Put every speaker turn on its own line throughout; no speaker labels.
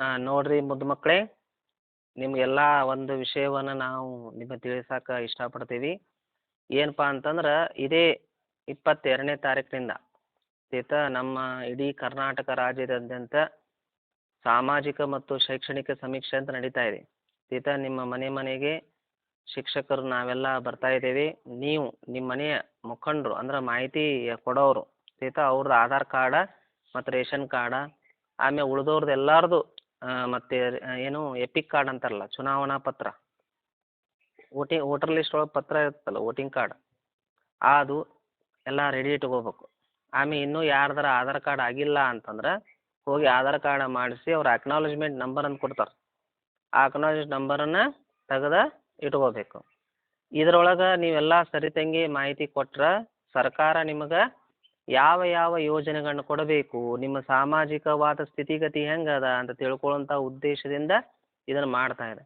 ಹಾಂ ನೋಡಿರಿ ಮುದ್ದು ಮಕ್ಕಳೇ ನಿಮಗೆಲ್ಲ ಒಂದು ವಿಷಯವನ್ನು ನಾವು ನಿಮಗೆ ತಿಳಿಸಕ್ಕೆ ಇಷ್ಟಪಡ್ತೀವಿ. ಏನಪ್ಪ ಅಂತಂದ್ರೆ, ಇದೇ ಇಪ್ಪತ್ತೆರಡನೇ ತಾರೀಕಿನಿಂದ ಆಯ್ತಾ ನಮ್ಮ ಇಡೀ ಕರ್ನಾಟಕ ರಾಜ್ಯದಾದ್ಯಂತ ಸಾಮಾಜಿಕ ಮತ್ತು ಶೈಕ್ಷಣಿಕ ಸಮೀಕ್ಷೆ ಅಂತ ನಡೀತಾ ಇದೆ. ಆಯ್ತಾ ನಿಮ್ಮ ಮನೆ ಮನೆಗೆ ಶಿಕ್ಷಕರು ನಾವೆಲ್ಲ ಬರ್ತಾ ಇದ್ದೇವೆ. ನೀವು ನಿಮ್ಮ ಮನೆಯ ಮುಖಂಡರು, ಅಂದ್ರೆ ಮಾಹಿತಿ ಕೊಡೋರು ಆಯ್ತಾ ಅವ್ರದ್ದು ಆಧಾರ್ ಕಾರ್ಡ ಮತ್ತು ರೇಷನ್ ಕಾರ್ಡ ಆಮೇಲೆ ಉಳ್ದೋರ್ದು ಎಲ್ಲರದು ಮತ್ತು ಏನು ಎಪಿಕ್ ಕಾರ್ಡ್ ಅಂತಾರಲ್ಲ, ಚುನಾವಣಾ ಪತ್ರ. ವೋಟಿ, ವೋಟರ್ ಲಿಸ್ಟ್ ಒಳಗೆ ಪತ್ರ ಇರುತ್ತಲ್ಲ ವೋಟಿಂಗ್ ಕಾರ್ಡ್ ಅದು ಎಲ್ಲ ರೆಡಿ ಇಟ್ಕೋಬೇಕು. ಆಮೇಲೆ ಇನ್ನೂ ಯಾರ್ದಾರ ಆಧಾರ್ ಕಾರ್ಡ್ ಆಗಿಲ್ಲ ಅಂತಂದ್ರೆ, ಹೋಗಿ ಆಧಾರ್ ಕಾರ್ಡ್ ಮಾಡಿಸಿ ಅವ್ರು ಅಕ್ನಾಲಜ್ಮೆಂಟ್ ನಂಬರ್ ಅಂತ ಕೊಡ್ತಾರೆ. ಆ ಅಕ್ನಾಲೆಜ್ಮೆಂಟ್ ನಂಬರನ್ನು ತೆಗ್ದು ಇಟ್ಕೋಬೇಕು. ಇದ್ರೊಳಗೆ ನೀವೆಲ್ಲ ಸರಿತಂಗಿ ಮಾಹಿತಿ ಕೊಟ್ರೆ ಸರ್ಕಾರ ನಿಮಗೆ ಯಾವ ಯಾವ ಯೋಜನೆಗಳನ್ನ ಕೊಡಬೇಕು, ನಿಮ್ಮ ಸಾಮಾಜಿಕವಾದ ಸ್ಥಿತಿಗತಿ ಅದ ಅಂತ ತಿಳ್ಕೊಳ್ಳುವಂಥ ಉದ್ದೇಶದಿಂದ ಇದನ್ನು ಮಾಡ್ತಾ ಇದೆ.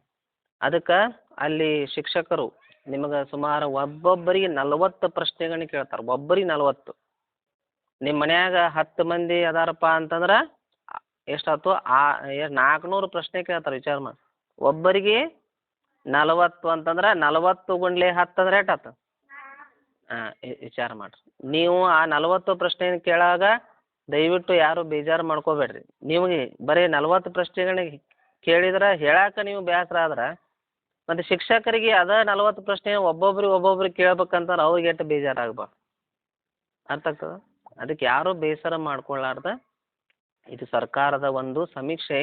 ಅದಕ್ಕೆ ಅಲ್ಲಿ ಶಿಕ್ಷಕರು ನಿಮಗೆ ಸುಮಾರು ಒಬ್ಬೊಬ್ಬರಿಗೆ ನಲವತ್ತು ಪ್ರಶ್ನೆಗಳನ್ನ ಕೇಳ್ತಾರೆ, ಒಬ್ಬರಿಗೆ ನಲವತ್ತು. ನಿಮ್ಮ ಮನ್ಯಾಗ ಹತ್ತು ಮಂದಿ ಅದಾರಪ್ಪ ಅಂತಂದ್ರೆ ಎಷ್ಟಾಯ್ತು ಆ ನಾಲ್ಕುನೂರು ಪ್ರಶ್ನೆ ಕೇಳ್ತಾರೆ ವಿಚಾರ ಒಬ್ಬರಿಗೆ ನಲವತ್ತು ಅಂತಂದ್ರೆ ನಲವತ್ತು ಗುಂಡ್ಲೆ ಹತ್ತು ಅಂದ್ರೆ ಎಷ್ಟಾತು? ಹಾಂ ವಿಚಾರ ಮಾಡಿರಿ. ನೀವು ಆ ನಲವತ್ತು ಪ್ರಶ್ನೆ ಕೇಳಾಗ ದಯವಿಟ್ಟು ಯಾರೂ ಬೇಜಾರು ಮಾಡ್ಕೋಬೇಡ್ರಿ. ನಿಮಗೆ ಬರೀ ನಲವತ್ತು ಪ್ರಶ್ನೆಗಳಿಗೆ ಕೇಳಿದ್ರೆ ಹೇಳಕ್ಕೆ ನೀವು ಬೇಸರ ಆದ್ರೆ ಮತ್ತು ಶಿಕ್ಷಕರಿಗೆ ಅದೇ ನಲವತ್ತು ಪ್ರಶ್ನೆ ಒಬ್ಬೊಬ್ರಿಗೆ ಒಬ್ಬೊಬ್ರಿಗೆ ಕೇಳ್ಬೇಕಂತಾರೆ ಅವ್ರಿಗೆ ಎಷ್ಟು ಬೇಜಾರಾಗ್ಬಾರ್ದು ಅರ್ಥ ಆಗ್ತದೆ? ಅದಕ್ಕೆ ಯಾರೂ ಬೇಸರ ಮಾಡ್ಕೊಳ್ಳಾರ್ದ ಇದು ಸರ್ಕಾರದ ಒಂದು ಸಮೀಕ್ಷೆ.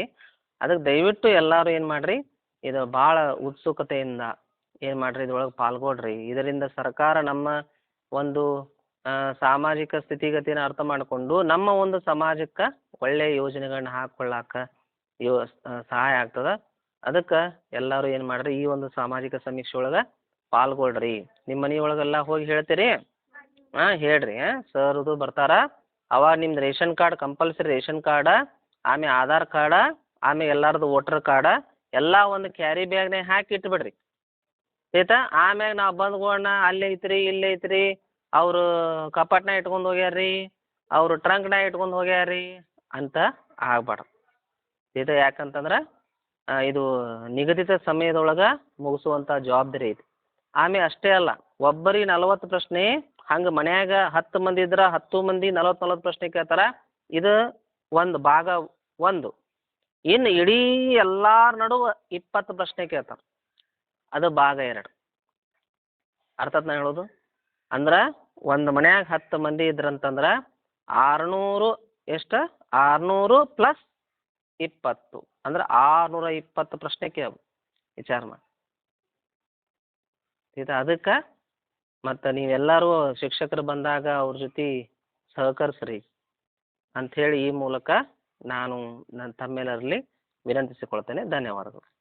ಅದಕ್ಕೆ ದಯವಿಟ್ಟು ಎಲ್ಲರೂ ಏನು ಮಾಡಿರಿ? ಇದು ಭಾಳ ಉತ್ಸುಕತೆಯಿಂದ ಏನು ಮಾಡಿರಿ? ಇದ್ರೊಳಗೆ ಪಾಲ್ಗೊಳ್ಳಿರಿ ಇದರಿಂದ ಸರ್ಕಾರ ನಮ್ಮ ಒಂದು ಸಾಮಾಜಿಕ ಸ್ಥಿತಿಗತಿನ ಅರ್ಥ ಮಾಡಿಕೊಂಡು ನಮ್ಮ ಒಂದು ಸಮಾಜಕ್ಕೆ ಒಳ್ಳೆಯ ಯೋಜನೆಗಳನ್ನ ಹಾಕ್ಕೊಳ್ಳಾಕ ಯೋ ಸಹಾಯ ಆಗ್ತದೆ. ಅದಕ್ಕೆ ಎಲ್ಲರೂ ಏನು ಮಾಡ್ರಿ, ಈ ಒಂದು ಸಾಮಾಜಿಕ ಸಮೀಕ್ಷೆ ಒಳಗೆ ಪಾಲ್ಗೊಳ್ರಿ. ನಿಮ್ಮ ಮನೆ ಒಳಗೆಲ್ಲ ಹೋಗಿ ಹೇಳ್ತೀರಿ? ಹಾಂ ಹೇಳಿರಿ ಸರ್ದು ಬರ್ತಾರೆ. ಅವಾಗ ನಿಮ್ದು ration card compulsory ration card ಆಮೇಲೆ ಆಧಾರ್ ಕಾರ್ಡ ಆಮೇಲೆ ಎಲ್ಲರದು ವೋಟ್ರ್ ಕಾರ್ಡ, ಎಲ್ಲ ಒಂದು ಕ್ಯಾರಿ ಬ್ಯಾಗ್ನಾಗ ಹಾಕಿ ಇಟ್ಬಿಡ್ರಿ. ಆಯ್ತಾ? ಆಮ್ಯಾಗ ನಾವು ಬಂದ್ಕೋಣ ಅಲ್ಲಿ ಐತ್ರಿ, ಇಲ್ಲಿ ಐತ್ರಿ, ಅವರು ಕಪಾಟ್ನಾಗ ಇಟ್ಕೊಂಡು ಹೋಗ್ಯಾರ ರೀ ಅವರು ಟ್ರಂಕ್ನಾಗ ಇಟ್ಕೊಂಡು ಹೋಗ್ಯಾರ ಅಂತ ಆಗ್ಬಾರ್ದು. ಇದು ಯಾಕಂತಂದ್ರೆ ಇದು ನಿಗದಿತ ಸಮಯದೊಳಗೆ ಮುಗಿಸುವಂಥ ಜವಾಬ್ದಾರಿ ಐತಿ. ಆಮೇಲೆ ಅಷ್ಟೇ ಅಲ್ಲ ಒಬ್ಬರಿಗೆ ನಲವತ್ತು ಪ್ರಶ್ನೆ ಹಂಗೆ ಮನ್ಯಾಗ ಹತ್ತು ಮಂದಿ ಇದ್ರೆ ಹತ್ತು ಮಂದಿ ನಲವತ್ತು ನಲವತ್ತು ಪ್ರಶ್ನೆ ಕೇಳ್ತಾರೆ, ಇದು ಒಂದು ಭಾಗ ಒಂದು. ಇನ್ನು ಇಡೀ ಎಲ್ಲಾರ ನಡುವೆ ಇಪ್ಪತ್ತು ಪ್ರಶ್ನೆ ಕೇಳ್ತಾರೆ. ಅದು ಭಾಗ ಎರಡು. ಅರ್ಥ ಆಯ್ತು ನಾ ಹೇಳೋದು? ಅಂದ್ರೆ ಒಂದು ಮನ್ಯಾಗ ಹತ್ತು ಮಂದಿ ಇದ್ರಂತಂದ್ರೆ ಆರುನೂರು ಎಷ್ಟು? ಆರುನೂರು ಪ್ಲಸ್ ಇಪ್ಪತ್ತು. ಅಂದ್ರೆ ಆರುನೂರ ಇಪ್ಪತ್ತು ಪ್ರಶ್ನೆ ಕೇಳು, ವಿಚಾರ ಮಾಡಿ. ಇದು ಅದಕ್ಕೆ ಮತ್ತು ನೀವೆಲ್ಲರೂ ಶಿಕ್ಷಕರು ಬಂದಾಗ ಅವ್ರ ಜೊತೆ ಸಹಕರಿಸ್ರಿ ಅಂಥೇಳಿ ಈ ಮೂಲಕ ನಾನು ನನ್ನ ತಮ್ಮೆಲ್ಲರಲ್ಲಿ ವಿನಂತಿಸಿಕೊಳ್ತೇನೆ. ಧನ್ಯವಾದಗಳು.